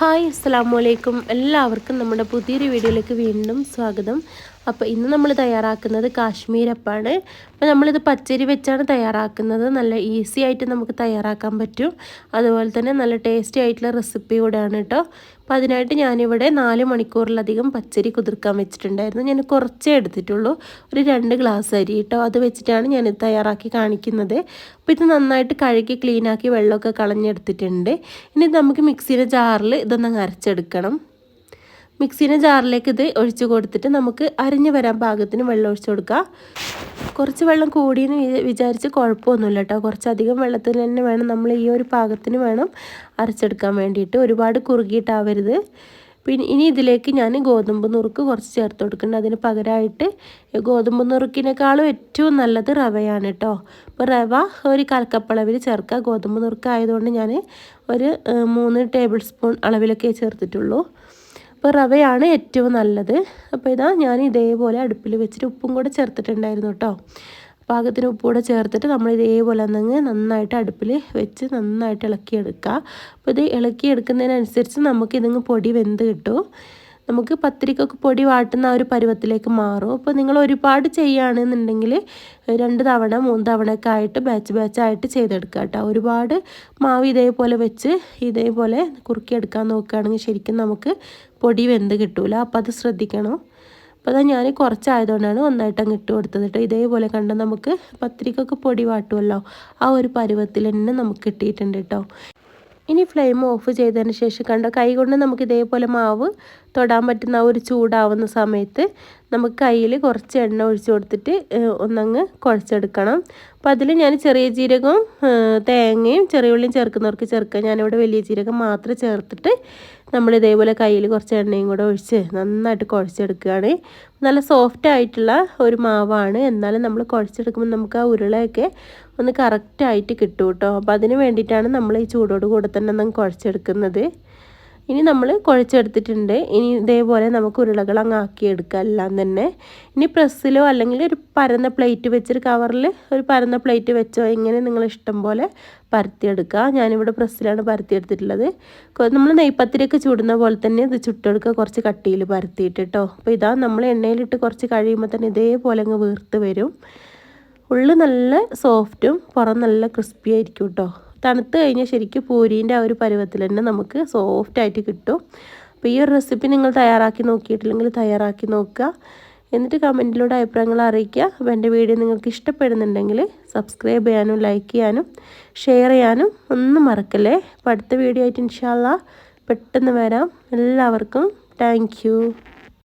Hi അസ്സാം വലൈക്കും എല്ലാവർക്കും നമ്മുടെ പുതിയൊരു വീഡിയോയിലേക്ക് വീണ്ടും സ്വാഗതം. അപ്പോൾ ഇന്ന് നമ്മൾ തയ്യാറാക്കുന്നത് കാശ്മീരപ്പാണ് അപ്പോൾ നമ്മളിത് പച്ചരി വെച്ചാണ് തയ്യാറാക്കുന്നത്. നല്ല ഈസി ആയിട്ട് നമുക്ക് തയ്യാറാക്കാൻ പറ്റും. അതുപോലെ തന്നെ നല്ല ടേസ്റ്റി ആയിട്ടുള്ള റെസിപ്പി കൂടെയാണ് കേട്ടോ. അപ്പോൾ അതിനായിട്ട് ഞാനിവിടെ നാല് മണിക്കൂറിലധികം പച്ചരി കുതിർക്കാൻ വെച്ചിട്ടുണ്ടായിരുന്നു. ഞാൻ കുറച്ചേ എടുത്തിട്ടുള്ളൂ. ഒരു രണ്ട് ഗ്ലാസ് അരി കേട്ടോ. അത് വെച്ചിട്ടാണ് ഞാൻ ഇത് തയ്യാറാക്കി കാണിക്കുന്നത്. അപ്പോൾ ഇത് നന്നായിട്ട് കഴുകി ക്ലീനാക്കി വെള്ളമൊക്കെ കളഞ്ഞെടുത്തിട്ടുണ്ട്. ഇനി നമുക്ക് മിക്സിയുടെ ജാറിൽ ഇതൊന്ന് അരച്ചെടുക്കണം. മിക്സിന്റെ ജാറിലേക്ക് ഇത് ഒഴിച്ചു കൊടുത്തിട്ട് നമുക്ക് അരിഞ്ഞു വരാൻ പാകത്തിന് വെള്ളം ഒഴിച്ചു കൊടുക്കുക. കുറച്ച് വെള്ളം കൂടിയെന്ന് വിചാരിച്ച് കുഴപ്പമൊന്നുമില്ല കേട്ടോ. കുറച്ചധികം വെള്ളത്തിൽ തന്നെ വേണം. നമ്മൾ ഈ ഒരു പാകത്തിന് വേണം അരച്ചെടുക്കാൻ വേണ്ടിയിട്ട്. ഒരുപാട് കുറുകിയിട്ടാവരുത്. പിന്നെ ഇനി ഇതിലേക്ക് ഞാൻ ഗോതമ്പ് നുറുക്ക് കുറച്ച് ചേർത്ത് കൊടുക്കുന്നുണ്ട്. അതിന് പകരമായിട്ട് ഗോതമ്പ് നുറുക്കിനേക്കാളും ഏറ്റവും നല്ലത് റവയാണ് കേട്ടോ. അപ്പോൾ റവ ഒരു കലക്കപ്പളവിൽ ചേർക്കുക. ഗോതമ്പ് നുറുക്ക് ആയതുകൊണ്ട് ഞാൻ ഒരു മൂന്ന് ടേബിൾ സ്പൂൺ അളവിലൊക്കെ ചേർത്തിട്ടുള്ളൂ. അപ്പോൾ റവയാണ് ഏറ്റവും നല്ലത്. അപ്പോൾ ഇതാ ഞാൻ ഇതേപോലെ അടുപ്പിൽ വെച്ചിട്ട് ഉപ്പും കൂടെ ചേർത്തിട്ടുണ്ടായിരുന്നു കേട്ടോ. പാകത്തിന് ഉപ്പ് കൂടെ ചേർത്തിട്ട് നമ്മൾ ഇതേപോലെ ഒന്നങ്ങ് നന്നായിട്ട് അടുപ്പിൽ വെച്ച് നന്നായിട്ട് ഇളക്കിയെടുക്കുക. അപ്പോൾ ഇത് ഇളക്കിയെടുക്കുന്നതിനനുസരിച്ച് നമുക്ക് ഇതിങ്ങ് പൊടി വെന്ത് കിട്ടും. നമുക്ക് പത്തിരിക്കൊക്കെ പൊടി വാട്ടുന്ന ആ ഒരു പരുവത്തിലേക്ക് മാറും. അപ്പോൾ നിങ്ങൾ ഒരുപാട് ചെയ്യുകയാണെന്നുണ്ടെങ്കിൽ രണ്ട് തവണ മൂന്ന് തവണയൊക്കെ ആയിട്ട് ബാച്ച് ബാച്ചായിട്ട് ചെയ്തെടുക്കുക കേട്ടോ. ഒരുപാട് മാവ് ഇതേപോലെ വെച്ച് ഇതേപോലെ കുറുക്കിയെടുക്കാൻ നോക്കുകയാണെങ്കിൽ ശരിക്കും നമുക്ക് പൊടി വെന്ത് കിട്ടൂല. അപ്പോൾ അത് ശ്രദ്ധിക്കണം. അപ്പോൾ അതാ ഞാൻ കുറച്ചായതുകൊണ്ടാണ് ഒന്നായിട്ട് അങ്ങ് ഇട്ട് കൊടുത്തത് കേട്ടോ. ഇതേപോലെ കണ്ട നമുക്ക് പത്തിരിക്കൊക്കെ പൊടി വാട്ടുമല്ലോ ആ ഒരു പരുവത്തിൽ തന്നെ നമുക്ക് കിട്ടിയിട്ടുണ്ട് കേട്ടോ. ഇനി ഫ്ലെയിം ഓഫ് ചെയ്തതിന് ശേഷം കണ്ട കൈ കൊണ്ട് നമുക്ക് ഇതേപോലെ മാവ് തൊടാൻ പറ്റുന്ന ഒരു ചൂടാവുന്ന സമയത്ത് നമുക്ക് കയ്യിൽ കുറച്ച് എണ്ണ ഒഴിച്ച് കൊടുത്തിട്ട് ഒന്നങ്ങ് കുഴച്ചെടുക്കണം. അപ്പോൾ അതിൽ ഞാൻ ചെറിയ ജീരകവും തേങ്ങയും ചെറിയ ഉള്ളിയും ചേർക്കുന്നവർക്ക് ചേർക്കുക ഞാനിവിടെ വലിയ ജീരകം മാത്രം ചേർത്തിട്ട് നമ്മൾ ഇതേപോലെ കയ്യിൽ കുറച്ച് എണ്ണയും കൂടെ ഒഴിച്ച് നന്നായിട്ട് കുഴച്ചെടുക്കുകയാണ്. നല്ല സോഫ്റ്റ് ആയിട്ടുള്ള ഒരു മാവാണ്. എന്നാലും നമ്മൾ കുഴച്ചെടുക്കുമ്പോൾ നമുക്ക് ആ ഉരുളയൊക്കെ ഒന്ന് കറക്റ്റായിട്ട് കിട്ടും കേട്ടോ. അപ്പോൾ അതിന് വേണ്ടിയിട്ടാണ് നമ്മൾ ഈ ചൂടോട് കൂടെ തന്നെ ഒന്ന് കുഴച്ചെടുക്കുന്നത്. ഇനി നമ്മൾ കുഴച്ചെടുത്തിട്ടുണ്ട്. ഇനി ഇതേപോലെ നമുക്ക് ഉരുളകൾ അങ്ങ് ആക്കിയെടുക്കാം. എല്ലാം തന്നെ. ഇനി പ്രസ്സിലോ അല്ലെങ്കിൽ ഒരു പരന്ന പ്ലേറ്റ് വെച്ചൊരു കവറിൽ ഒരു പരന്ന പ്ലേറ്റ് വെച്ചോ ഇങ്ങനെ നിങ്ങൾ ഇഷ്ടം പോലെ പരത്തിയെടുക്കുക. ഞാനിവിടെ പ്രസ്സിലാണ് പരത്തിയെടുത്തിട്ടുള്ളത്. നമ്മൾ നെയ്പ്പത്തിരിയൊക്കെ ചൂടുന്ന പോലെ തന്നെ ഇത് ചുട്ടെടുക്കുക. കുറച്ച് കട്ടിയിൽ പരത്തിയിട്ട് കേട്ടോ അപ്പോൾ ഇതാ നമ്മൾ എണ്ണയിലിട്ട് കുറച്ച് കഴിയുമ്പോൾ തന്നെ ഇതേപോലെ അങ്ങ് വീർത്ത് വരും. ഉള്ളു നല്ല സോഫ്റ്റും പുറം നല്ല ക്രിസ്പി ആയിരിക്കും കേട്ടോ തണുത്ത് കഴിഞ്ഞാൽ ശരിക്കും പൂരീന്റെ ആ ഒരു പരുവത്തിൽ തന്നെ നമുക്ക് സോഫ്റ്റായിട്ട് കിട്ടും. അപ്പോൾ ഈ ഒരു റെസിപ്പി നിങ്ങൾ തയ്യാറാക്കി നോക്കിയിട്ടില്ലെങ്കിൽ തയ്യാറാക്കി നോക്കുക. എന്നിട്ട് കമന്റിലൂടെ അഭിപ്രായങ്ങൾ അറിയിക്കുക. അപ്പോൾ എന്റെ വീഡിയോ നിങ്ങൾക്ക് ഇഷ്ടപ്പെടുന്നുണ്ടെങ്കിൽ സബ്സ്ക്രൈബ് ചെയ്യാനും ലൈക്ക് ചെയ്യാനും ഷെയർ ചെയ്യാനും ഒന്നും മറക്കല്ലേ? അപ്പോൾ അടുത്ത വീഡിയോ ആയിട്ട് ഇൻഷാല്ല പെട്ടെന്ന് വരാം. എല്ലാവർക്കും താങ്ക്